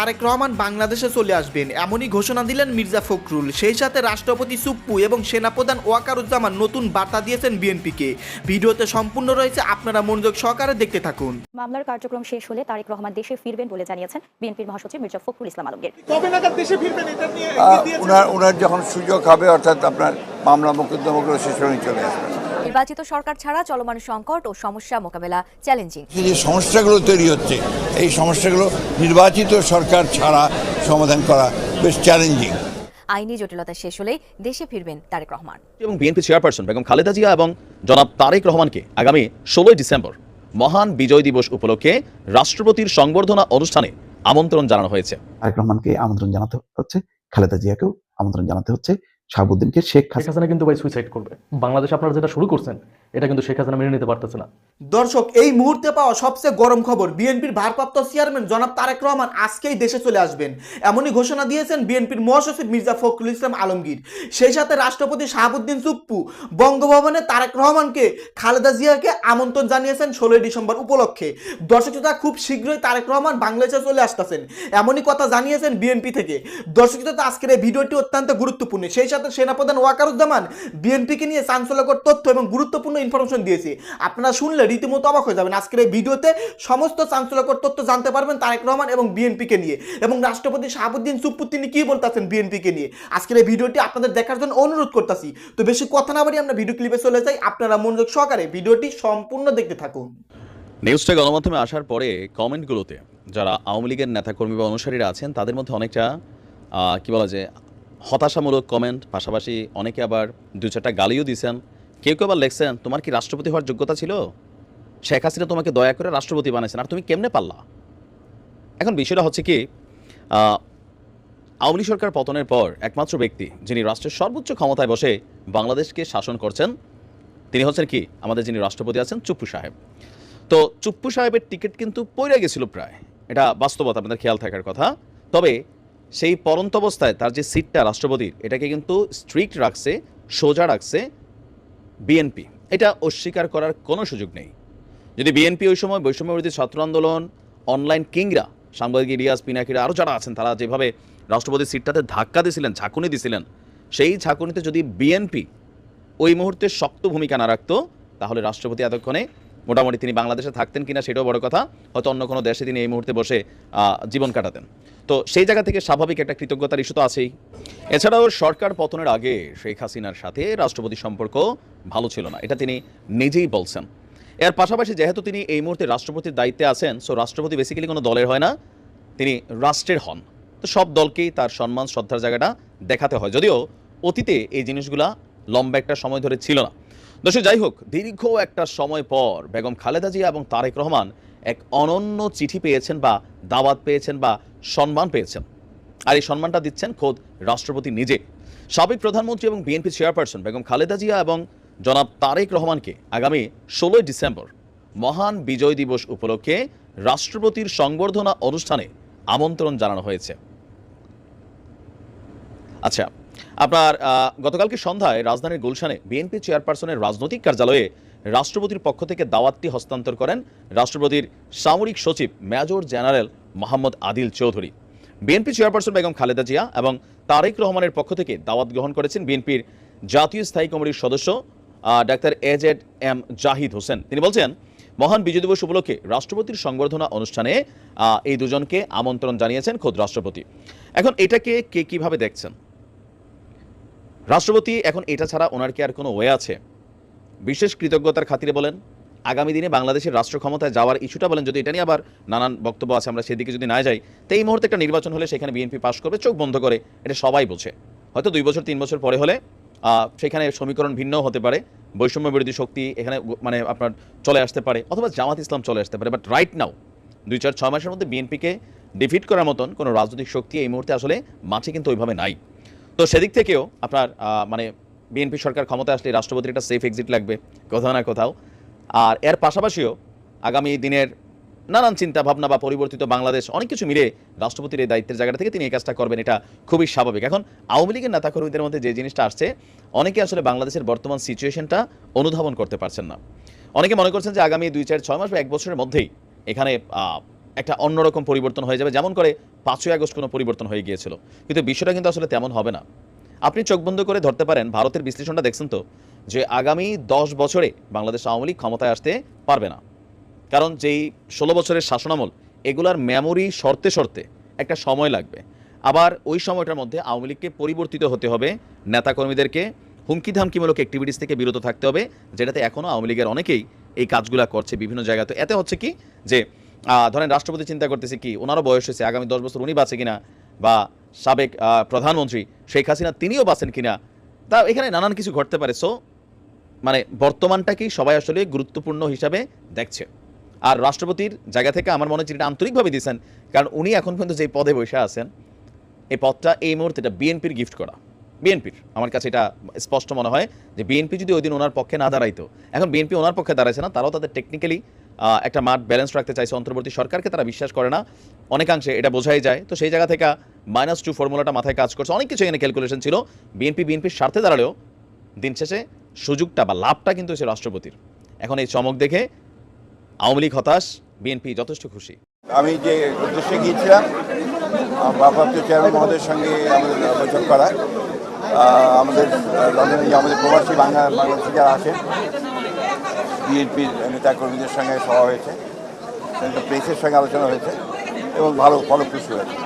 তারেক রহমান বাংলাদেশে চলে আসবেন। এমনই ঘোষণা দিলেন মির্জা ফখরুল। সেই সাথে রাষ্ট্রপতি সুপ্পু এবং সেনাপ্রধান ওয়াকারুজ্জামান নতুন বার্তা দিয়েছেন বিএনপিকে। ভিডিওতে সম্পূর্ণ রয়েছে আপনারা মনোযোগ সহকারে দেখতে থাকুন। মামলার কার্যক্রম শেষ হলে তারেক রহমান দেশে ফিরবেন বলে জানিয়েছেন বিএনপির মহাসচিব মির্জা ফখরুল ইসলাম আলমগীর। কবে নাগাদ দেশে ফিরবেন? এটা নিয়ে ইঙ্গিত দিয়েছেন? ওনার ওনার যখন সুযোগ হবে অর্থাৎ আপনার মামলা মোকদ্দমাগুলো শেষ হয়ে চলে আসবেন। নির্বাচিত সরকার ছাড়া চলমান সংকট ও সমস্যা মোকাবেলা চ্যালেঞ্জিং। এই যে সমস্যাগুলো তৈরি হচ্ছে এই সমস্যাগুলো নির্বাচিত সরকার ছাড়া সমাধান করা বেশ চ্যালেঞ্জিং। আইনি জটিলতা শেষ হলেই দেশে ফিরবেন তারেক রহমান। এবং বিএনপি চেয়ারপারসন বেগম খালেদা জিয়া এবং জনাব তারেক রহমানকে আগামী ষোলোই ডিসেম্বর মহান বিজয় দিবস উপলক্ষে রাষ্ট্রপতির সংবর্ধনা অনুষ্ঠানে আমন্ত্রণ জানানো হয়েছে। তারেক রহমানকে আমন্ত্রণ জানাতে হচ্ছে খালেদা জিয়াকেও আমন্ত্রণ জানাতে হচ্ছে শাহাবুদ্দিনকে শেখ হাসিনা কিন্তু ভাই সুইসাইড করবে। বাংলাদেশ আপনারা যেটা শুরু করছেন এটা কিন্তু শেখ হাসিনা মেনে নিতে পারতেছে না। দর্শক, এই মুহূর্তে পাওয়া সবচেয়ে গরম খবর, বিএনপির ভারপ্রাপ্ত চেয়ারম্যান জনাব তারেক রহমান আজকেই দেশে চলে আসবেন। এমনই ঘোষণা দিয়েছেন বিএনপির মহাসচিব মির্জা ফখরুল ইসলাম আলমগীর। সেই সাথে রাষ্ট্রপতি শাহাবুদ্দিন চুপ্পু বঙ্গভবনে তারেক রহমানকে, খালেদা জিয়াকে আমন্ত্রণ জানিয়েছেন ষোলোই ডিসেম্বর উপলক্ষে। দর্শক শ্রোতা, খুব শীঘ্রই তারেক রহমান বাংলাদেশে চলে আসতেছেন। এমনই কথা জানিয়েছেন বিএনপি থেকে। দর্শক শ্রোতা, আজকের এই ভিডিওটি অত্যন্ত গুরুত্বপূর্ণ। সেই সাথে সেনাপ্রধান ওয়াকারুজ্জামান বিএনপিকে নিয়ে চাঞ্চল্যকর তথ্য এবং গুরুত্বপূর্ণ ইনফরমেশন দিয়েছে। আপনারা শুনলে রীতিমতো অবাক হয়ে যাবেন। আজকের এই ভিডিওতে সমস্ত চাঞ্চল্যকর তথ্য জানতে পারবেন তারেক রহমান এবং বিএনপিকে নিয়ে। এবং রাষ্ট্রপতি শাহাবুদ্দিন সুপ্পু তিনি কি বলতেছেন বিএনপিকে নিয়ে? আজকের এই ভিডিওটি আপনাদের দেখার জন্য অনুরোধ করতেছি। তো বেশি কথা না বাড়ি আমরা ভিডিও ক্লিপে চলে যাই। আপনারা মনোযোগ সহকারে ভিডিওটি সম্পূর্ণ দেখতে থাকুন। নিউজটা গণমাধ্যমে আসার পরে কমেন্টগুলোতে যারা আওয়ামী লীগের নেতাকর্মী বা অনুসারীরা আছেন, তাদের মধ্যে অনেকটা কি বলা যায়, হতাশামূলক কমেন্ট পাশাপাশি অনেকে আবার দু চারটা গালিও দিয়েছেন কেউ কেউ আবার লেখছেন, তোমার কি রাষ্ট্রপতি হওয়ার যোগ্যতা ছিল? শেখ হাসিনা তোমাকে দয়া করে রাষ্ট্রপতি বানিয়েছেন আর তুমি কেমনে পারলা? এখন বিষয়টা হচ্ছে কি আওয়ামী সরকার পতনের পর একমাত্র ব্যক্তি যিনি রাষ্ট্রের সর্বোচ্চ ক্ষমতায় বসে বাংলাদেশকে শাসন করছেন, তিনি হচ্ছেন কি? আমাদের যিনি রাষ্ট্রপতি আছেন চুপ্পু সাহেব। তো চুপ্পু সাহেবের টিকিট কিন্তু পড়ে গেছিল প্রায়। এটা বাস্তবতা, আপনাদের খেয়াল থাকার কথা। তবে সেই পরন্ত অবস্থায় তার যে সিটটা রাষ্ট্রপতির, এটাকে কিন্তু স্ট্রিক্ট রাখছে, সোজা রাখছে বিএনপি। এটা অস্বীকার করার কোনো সুযোগ নেই। যদি বিএনপি ওই সময় বৈষম্যবিরোধী ছাত্র আন্দোলন অনলাইন কিংরা, সাংবাদিক ইলিয়াস, পিনাকিরা আরও যারা আছেন, তারা যেভাবে রাষ্ট্রপতির সিটটাতে ধাক্কা দিয়েছিলেন ঝাঁকুনি দিয়েছিলেন সেই ঝাঁকুনিতে যদি বিএনপি ওই মুহূর্তে শক্ত ভূমিকা না রাখতো, তাহলে রাষ্ট্রপতি এতক্ষণে মোটামুটি তিনি বাংলাদেশে থাকতেন কিনা সেটাও বড় কথা। হয়তো অন্য কোনো দেশে তিনি এই মুহূর্তে বসে জীবন কাটাতেন। তো সেই জায়গা থেকে স্বাভাবিক একটা কৃতজ্ঞতার ইস্যু তো আছেই। এছাড়াও সরকার পতনের আগে শেখ হাসিনার সাথে রাষ্ট্রপতির সম্পর্ক ভালো ছিল না, এটা তিনি নিজেই বলছেন। এর পাশাপাশি যেহেতু তিনি এই মুহূর্তে রাষ্ট্রপতির দায়িত্বে আছেন সো রাষ্ট্রপতি বেসিক্যালি কোনো দলের হয় না, তিনি রাষ্ট্রের হন। তো সব দলকেই তার সম্মান, শ্রদ্ধার জায়গাটা দেখাতে হয়। যদিও অতীতে এই জিনিসগুলা লম্বা একটা সময় ধরে ছিল না। দর্শক, যাই হোক, দীর্ঘ একটা সময় পর বেগম খালেদা জিয়া এবং তারেক রহমান এক অনন্য চিঠি পেয়েছেন বা দাওয়াত পেয়েছেন বা সম্মান পেয়েছেন। আর এই সম্মানটা দিচ্ছেন খোদ রাষ্ট্রপতি নিজে। সাবেক প্রধানমন্ত্রী এবং বিএনপি চেয়ারপারসন বেগম খালেদা জিয়া এবং জনাব তারেক রহমানকে আগামী ষোলোই ডিসেম্বর মহান বিজয় দিবস উপলক্ষে রাষ্ট্রপতির সংবর্ধনা অনুষ্ঠানে আমন্ত্রণ জানানো হয়েছে। আচ্ছা আপনার গতকালকে সন্ধ্যায় রাজধানীর গুলশানে বিএনপি চেয়ারপারসনের রাজনৈতিক কার্যালয়ে রাষ্ট্রপতির পক্ষ থেকে দাওয়াতটি হস্তান্তর করেন রাষ্ট্রপতির সামরিক সচিব major general Mohammad Adil Chowdhury. BNP chairperson Begum Khaleda Zia এবং তারেক রহমানের পক্ষ থেকে দাওয়াত গ্রহণ করেছেন বিএনপির জাতীয় স্থায়ী কমিটির সদস্য doctor A Z M Zahid Hossain. তিনি বলছেন, মহান বিজয় দিবস উপলক্ষে রাষ্ট্রপতির সংবর্ধনা অনুষ্ঠানে এই দুজনকে আমন্ত্রণ জানিয়েছেন খোদ রাষ্ট্রপতি। এখন এটাকে কে কীভাবে দেখছেন? রাষ্ট্রপতি, এখন এটা ছাড়া ওনার কি আর কোনো ওয়ে আছে? বিশেষ কৃতজ্ঞতার খাতিরে বলেন, আগামী দিনে বাংলাদেশের রাষ্ট্র ক্ষমতায় যাওয়ার ইস্যুটা বলেন, যদি এটা নিয়ে আবার নানান বক্তব্য আছে, আমরা সেদিকে যদি না যাই, তো এই মুহূর্তে একটা নির্বাচন হলে সেখানে বিএনপি পাশ করবে, চোখ বন্ধ করে, এটা সবাই বোঝে। হয়তো দুই বছর, তিন বছর পরে হলে সেখানে সমীকরণ ভিন্ন হতে পারে, বৈষম্য বিরোধী শক্তি এখানে মানে আপনার চলে আসতে পারে, অথবা জামাত ইসলাম চলে আসতে পারে বাট রাইট নাও দুই চার, ছয় মাসের মধ্যে বিএনপিকে ডিফিট করার মতন কোনো রাজনৈতিক শক্তি এই মুহূর্তে আসলে মাঠে কিন্তু ওইভাবে নাই। তো সেদিক থেকেও আপনার মানে বিএনপি সরকার ক্ষমতায় আসলে রাষ্ট্রপতির একটা সেফ এক্সিট লাগবে, কোথাও না কোথাও। আর এর পাশাপাশিও আগামী দিনের নানান চিন্তা ভাবনা বা পরিবর্তিত বাংলাদেশ, অনেক কিছু মিলে রাষ্ট্রপতির এই দায়িত্বের জায়গাটা থেকে তিনি এই কাজটা করবেন, এটা খুবই স্বাভাবিক। এখন আওয়ামী লীগের নেতাকর্মীদের মধ্যে যে জিনিসটা আসছে, অনেকে আসলে বাংলাদেশের বর্তমান সিচুয়েশনটা অনুধাবন করতে পারছেন না। অনেকে মনে করছেন যে আগামী দুই, চার, ছয় মাস বা এক বছরের মধ্যেই এখানে একটা অন্যরকম পরিবর্তন হয়ে যাবে। যেমন করে পাঁচই আগস্ট কোনো পরিবর্তন হয়ে গিয়েছিল। কিন্তু বিষয়টা কিন্তু আসলে তেমন হবে না। আপনি চোখ বন্ধ করে ধরতে পারেন, ভারতের বিশ্লেষণটা দেখছেন তো, যে আগামী দশ বছরে বাংলাদেশ আওয়ামী লীগ ক্ষমতায় আসতে পারবে না। কারণ যেই ষোলো বছরের শাসনামল, এগুলার মেমোরি শর্তে শর্তে একটা সময় লাগবে। আবার ওই সময়টার মধ্যে আওয়ামী লীগকে পরিবর্তিত হতে হবে নেতাকর্মীদেরকে। হুমকি ধামকিমূলক অ্যাক্টিভিটিস থেকে বিরত থাকতে হবে, যেটাতে এখনও আওয়ামী লীগের অনেকেই এই কাজগুলো করছে বিভিন্ন জায়গাতে। এতে হচ্ছে কি? যে ধরেন রাষ্ট্রপতি চিন্তা করতেছে কি, ওনারও বয়স হয়েছে, আগামী দশ বছর উনি বাঁচে কিনা, বা সাবেক প্রধানমন্ত্রী শেখ হাসিনা, তিনিও বাঁচেন কিনা, তা এখানে নানান কিছু ঘটতে পারে। সো মানে বর্তমানটাকেই সবাই আসলে গুরুত্বপূর্ণ হিসাবে দেখছে। আর রাষ্ট্রপতির জায়গা থেকে আমার মনে হচ্ছে এটা আন্তরিকভাবে দিয়েছেন, কারণ উনি এখন পর্যন্ত যে পদে বসে আছেন, এই পদটা এই মুহূর্তে এটা বিএনপির গিফট করা। বিএনপির, আমার কাছে এটা স্পষ্ট মনে হয় যে বিএনপি যদি ওই দিন ওনার পক্ষে না দাঁড়াইতো, এখন বিএনপি ওনার পক্ষে দাঁড়াইছে না, তারাও তাদের টেকনিক্যালি একটা মাঠ ব্যালেন্স রাখতে চাইছে অন্তর্বর্তী সরকারকে, তারা বিশ্বাস করে না। অনেকাংশে এটা বোঝাই যায়। তো সেই জায়গা থেকে মাইনাস টু ফর্মুলাটা মাথায় কাজ করছে। অনেক কিছু এখানে ক্যালকুলেশন ছিল। বিএনপি বিএনপির স্বার্থে দাঁড়ালেও দিন শেষে সুযোগটা বা লাভটা কিন্তু হচ্ছে রাষ্ট্রপতির। এখন এই চমক দেখে আওয়ামী লীগ হতাশ বিএনপি যথেষ্ট খুশি। আমি যে উদ্দেশ্যে গিয়েছিলাম ভারপ্রাপ্ত চেয়ারম্যান মহোদয়ের সঙ্গে আমাদের বৈঠক করা আমাদের লন্ডনে আমাদের প্রবাসী বাংলা, বাংলাদেশি যারা আছেন বিএনপির নেতাকর্মীদের সঙ্গে সভা হয়েছে, সেখানে প্রেসের সঙ্গে আলোচনা হয়েছে এবং ভালো ফলপ্রসূ হয়েছে।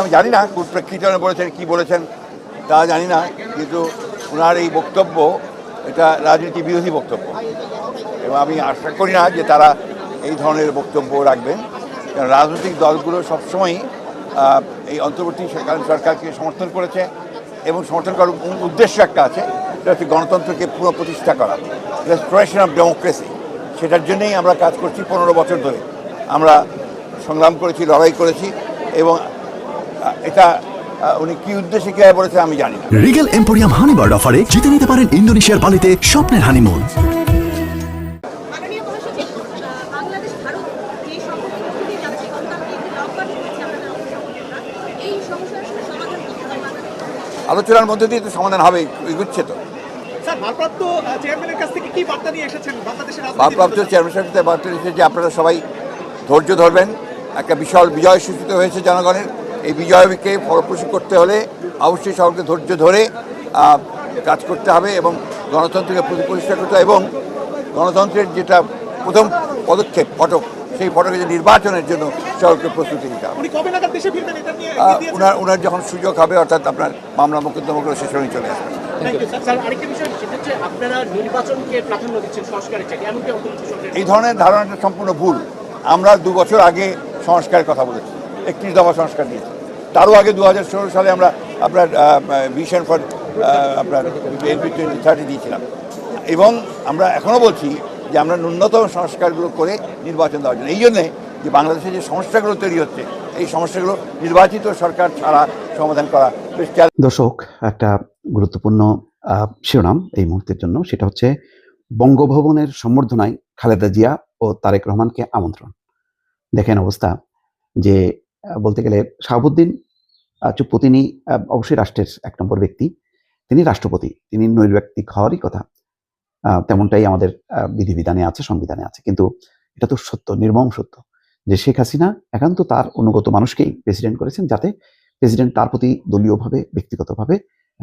আমি জানি না, কোন প্রেক্ষিতে বলেছেন, কী বলেছেন, তা জানি না, কিন্তু ওনার এই বক্তব্য, এটা রাজনীতি বিরোধী বক্তব্য। এবং আমি আশা করি না যে তারা এই ধরনের বক্তব্য রাখবেন। কারণ রাজনৈতিক দলগুলো সবসময়ই এই অন্তর্বর্তীকালীন সরকারকে সমর্থন করেছে এবং সমর্থন করার উদ্দেশ্য একটা আছে, সেটা হচ্ছে গণতন্ত্রকে পুনঃপ্রতিষ্ঠা করা। Restoration of democracy. সেটার জন্যেই আমরা কাজ করছি পনেরো বছর ধরে। আমরা সংগ্রাম করেছি, লড়াই করেছি এবং এটা উনি কি উদ্দেশ্যে কীভাবে বলেছে আমি জানি রিগেল এম্পোরিয়াম হানিবার্ড অফারে জিতে নিতে পারেন ইন্দোনেশিয়ার বালিতে স্বপ্নের হানিমুন। আলোচনার মধ্যে দিয়ে তো সমাধান হবে এগুচ্ছে তো। ভারপ্রাপ্ত? চেয়ারম্যান সাহেব বার্তা দিয়েছে যে আপনারা সবাই ধৈর্য ধরবেন। একটা বিশাল বিজয় সূচিত হয়েছে জনগণের। এই বিজয়কে ফলপ্রসূ করতে হলে অবশ্যই সকলকে ধৈর্য ধরে কাজ করতে হবে এবং গণতন্ত্রকে প্রতি- প্রতিষ্ঠা করতে হবে এবং গণতন্ত্রের যেটা প্রথম পদক্ষেপ ফটক সেই ফটকে যে নির্বাচনের জন্য সকলকে প্রস্তুতি নিতে হবে? ওনার ওনার যখন সুযোগ হবে অর্থাৎ আপনার মামলা মোকদ্দমাগুলো শেষ হয়ে চলে আসবে। এই ধরনের ধারণাটা সম্পূর্ণ ভুল। আমরা দু বছর আগে সংস্কারের কথা বলেছি একত্রিশ দফা সংস্কার দিয়েছি তারও আগে দু হাজার ষোলো সালে আমরা আপনার ভিশন ফর আপনার থার্টি দিয়েছিলাম। এবং আমরা এখনও বলছি যে আমরা ন্যূনতম সংস্কারগুলো করে নির্বাচন দেওয়ার জন্য। এই জন্যে যে বাংলাদেশে যে সমস্যাগুলো তৈরি হচ্ছে, এই সমস্যাগুলো নির্বাচিত সরকার ছাড়া সমাধান করা দর্শক, একটা গুরুত্বপূর্ণ শিরোনাম এই মুহূর্তের জন্য। সেটা হচ্ছে বঙ্গভবনের সম্বর্ধনায় খালেদা জিয়া ও তারেক রহমানকে আমন্ত্রণ। দেখেন অবস্থা যে বলতে গেলে শাহাবুদ্দিন চুপ্পু তিনি অবশ্যই রাষ্ট্রের এক নম্বর ব্যক্তি। তিনি রাষ্ট্রপতি, তিনি নৈর্ব্যক্তিক হওয়ারই কথা। তেমনটাই আমাদের বিধিবিধানে আছে, সংবিধানে আছে। কিন্তু এটা তো সত্য, নির্মম সত্য যে শেখ হাসিনা একান্ত তার অনুগত মানুষকেই প্রেসিডেন্ট করেছেন যাতে প্রেসিডেন্ট তার প্রতি দলীয়ভাবে, ব্যক্তিগতভাবে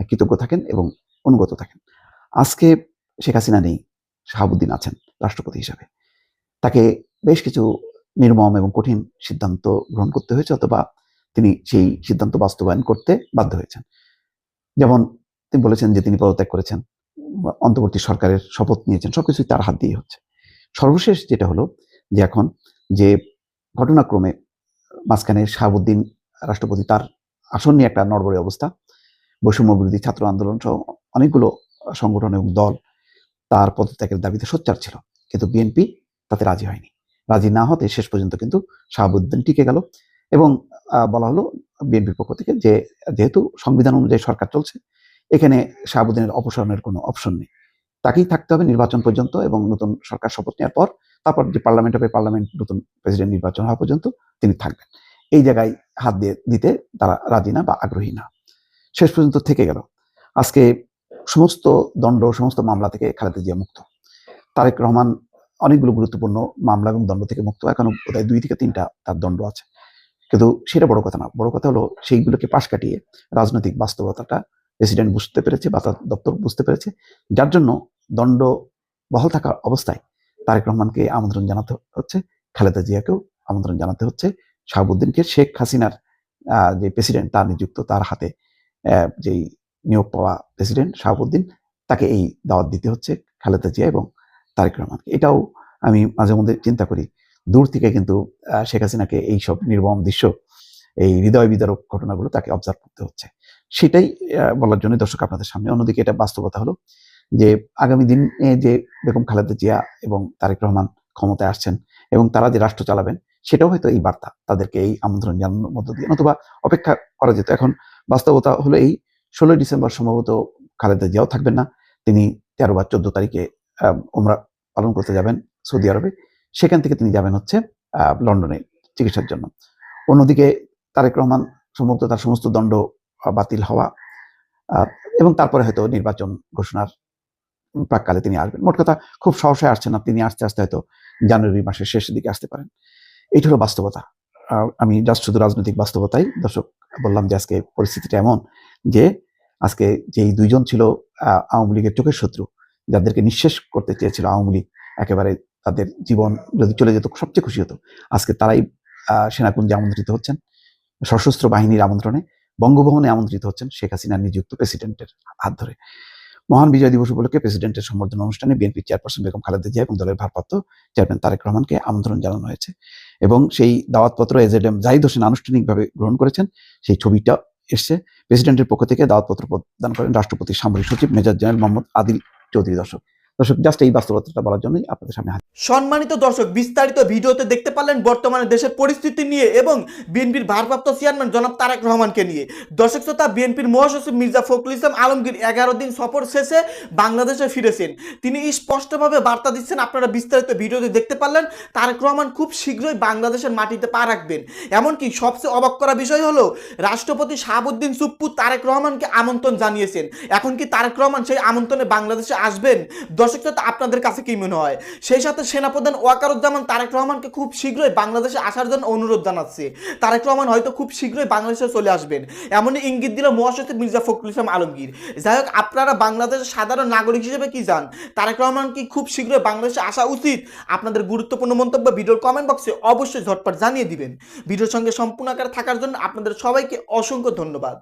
কৃতজ্ঞ থাকেন এবং অনুগত থাকেন। আজকে শেখ হাসিনা নেই, শাহাবুদ্দিন আছেন রাষ্ট্রপতি হিসাবে। তাকে বেশ কিছু নির্মম এবং কঠিন সিদ্ধান্ত গ্রহণ করতে হয়েছে অথবা তিনি সেই সিদ্ধান্ত বাস্তবায়ন করতে বাধ্য হয়েছেন। যেমন তিনি বলেছেন যে তিনি পদত্যাগ করেছেন। অন্তর্বর্তী সরকারের শপথ নিয়েছেন, সবকিছুই তার হাত দিয়ে হচ্ছে। সর্বশেষ যেটা হলো যে এখন যে ঘটনাক্রমে মাঝখানে শাহাবুদ্দিন রাষ্ট্রপতি তার আসন নিয়ে একটা নড়বড়ে অবস্থা, বৈষম্য বিরোধী ছাত্র আন্দোলন সহ অনেকগুলো সংগঠন এবং দল তার পদত্যাগের দাবিতে সোচ্চার ছিল, কিন্তু বিএনপি তাতে রাজি হয়নি। রাজি না হতে শেষ পর্যন্ত কিন্তু শাহাবুদ্দিন টিকে গেল এবং বলা হলো বিএনপির পক্ষ থেকে যে যেহেতু সংবিধান অনুযায়ী সরকার চলছে এখানে শাহাবুদ্দিনের অপসারণের কোনো অপশন নেই। তাকেই থাকতে হবে নির্বাচন পর্যন্ত এবং নতুন সরকার শপথ নেওয়ার পর তারপর যে পার্লামেন্ট হবে পার্লামেন্ট নতুন প্রেসিডেন্ট নির্বাচন হওয়া পর্যন্ত তিনি থাকবেন। এই জায়গায় হাত দিয়ে দিতে তারা রাজি না বা আগ্রহী না। শেষ পর্যন্ত থেকে গেল। আজকে সমস্ত দণ্ড, সমস্ত মামলা থেকে খালেদা জিয়া মুক্ত। তারেক রহমান অনেকগুলো গুরুত্বপূর্ণ মামলা এবং দণ্ড থেকে মুক্ত। এখনও বোধহয় দুই থেকে তিনটা তার দণ্ড আছে। কিন্তু সেটা বড় কথা না। বড় কথা হলো সেইগুলোকে পাশ কাটিয়ে রাজনৈতিক বাস্তবতাটা প্রেসিডেন্ট বুঝতে পেরেছে বা তার দপ্তর বুঝতে পেরেছে। যার জন্য দণ্ড বহাল থাকা অবস্থায় তারেক রহমানকে আমন্ত্রণ জানাতে হচ্ছে, খালেদা জিয়াকেও আমন্ত্রণ জানাতে হচ্ছে, শাহাবুদ্দিনকে, শেখ হাসিনার যে প্রেসিডেন্ট তার নিযুক্ত, তার হাতে যেই নিয়োগ পাওয়া প্রেসিডেন্ট শাহাবুদ্দিন, তাকে এই দাওয়াত দিতে হচ্ছে খালেদা জিয়া এবং তারেক রহমানকে। এটাও আমি মাঝে মধ্যে চিন্তা করি। দূর থেকে কিন্তু শেখ হাসিনাকে এই সব নির্মম দৃশ্য, এই হৃদয় বিদারক ঘটনাগুলো তাকে অবজার্ভ করতে হচ্ছে। সেটাই বলার জন্য দর্শক আপনাদের সামনে। অন্যদিকে এটা বাস্তবতা হলো যে আগামী দিনে যে বেগম খালেদা জিয়া এবং তারেক রহমান ক্ষমতায় আসছেন এবং তারা যে রাষ্ট্র চালাবেন, সেটাও হয়তো এই বার্তা তাদেরকে এই আমন্ত্রণ জানানোর মধ্য দিয়ে। অথবা অপেক্ষা করা যেত। এখন বাস্তবতা হলো এই, ষোলোই ডিসেম্বর সম্ভবত খালেদা জিয়াও থাকবেন না। তিনি তেরো বা চোদ্দ তারিখে ওমরা পালন করতে যাবেন সৌদি আরবে। সেখান থেকে তিনি যাবেন হচ্ছে লন্ডনে চিকিৎসার জন্য। অন্যদিকে তারেক রহমান সম্ভবত তার সমস্ত দণ্ড বাতিল হওয়া এবং তারপরে হয়তো নির্বাচন ঘোষণার প্রাককালে তিনি আসবেন। মোট কথা খুব সহসায় আসছেন না তিনি আসতে আসতে হয়তো জানুয়ারি মাসের শেষের দিকে আসতে পারেন। এইটা হলো বাস্তবতা। আমি জাস্ট শুধু রাজনৈতিক বাস্তবতাই দর্শক বললাম যে আজকে পরিস্থিতিটা এমন যে আজকে যেই দুইজন ছিল আওয়ামী লীগের চোখের শত্রু, যাদেরকে নিঃশেষ করতে চেয়েছিল আওয়ামী লীগ, একেবারে তাদের জীবন যদি চলে যেত, সবচেয়ে খুশি হতো। আজকে তারাই সেনাকুঞ্জে আমন্ত্রিত হচ্ছেন। সশস্ত্র বাহিনীর আমন্ত্রণে বঙ্গভবনে আমন্ত্রিত হচ্ছেন শেখ হাসিনার নিযুক্ত প্রেসিডেন্টের হাত ধরে। মহান বিজয় দিবস উপলক্ষে প্রেসিডেন্টের সম্বর্ধনা অনুষ্ঠানে বিএনপি চেয়ারপারসন বেগম খালেদা জিয়া এবং দলের ভারপ্রাপ্ত চেয়ারম্যান তারেক রহমানকে আমন্ত্রণ জানানো হয়েছে এবং সেই দাওয়াতপত্র এজেডএম জাহিদ হোসেন আনুষ্ঠানিকভাবে গ্রহণ করেছেন। সেই ছবিটা এসছে। প্রেসিডেন্টের পক্ষ থেকে দাওয়াতপত্র প্রদান করেন রাষ্ট্রপতি সামরিক সচিব মেজর জেনারেল মোহাম্মদ আদিল চৌধুরী দর্শক। দর্শক জাস্ট এই বাস্তবতাটা বলার জন্যই আপনাদের সামনে সম্মানিত দর্শক, বিস্তারিত ভিডিওতে দেখতে পারলেন বর্তমানে দেশের পরিস্থিতি নিয়ে এবং বিএনপির ভারপ্রাপ্ত চেয়ারম্যান জনাব তারেক রহমানকে নিয়ে। দর্শক শ্রোতা, বিএনপির মহাসচিব মির্জা ফখরুল ইসলাম আলমগীর এগারো দিন সফর শেষে বাংলাদেশে ফিরেছেন। তিনি স্পষ্টভাবে বার্তা দিচ্ছেন, আপনারা বিস্তারিত ভিডিওতে দেখতে পারলেন, তারেক রহমান খুব শীঘ্রই বাংলাদেশের মাটিতে পা রাখবেন। এমনকি সবচেয়ে অবাক করা বিষয় হলো, রাষ্ট্রপতি শাহাবুদ্দিন সুপ্পু তারেক রহমানকে আমন্ত্রণ জানিয়েছেন। এখন কি তারেক রহমান সেই আমন্ত্রণে বাংলাদেশে আসবেন? দর্শক শ্রোতা আপনাদের কাছে কি মনে হয়? সেই সাথে সেনাপ্রধান ওয়াকারুজ্জামান তারেক রহমানকে খুব শীঘ্রই বাংলাদেশে আসার জন্য অনুরোধ জানাচ্ছে। তারেক রহমান হয়তো খুব শীঘ্রই বাংলাদেশে চলে আসবেন। এমনই ইঙ্গিত দিল মহাসচিব মির্জা ফখরুল ইসলাম আলমগীর। যাই হোক, আপনারা বাংলাদেশের সাধারণ নাগরিক হিসেবে কি জান তারেক রহমান কি খুব শীঘ্রই বাংলাদেশে আসা উচিত? আপনাদের গুরুত্বপূর্ণ মন্তব্য ভিডিওর কমেন্ট বক্সে অবশ্যই ঝটপট জানিয়ে দিবেন। ভিডিওর সঙ্গে সম্পূর্ণ আকারে থাকার জন্য আপনাদের সবাইকে অসংখ্য ধন্যবাদ।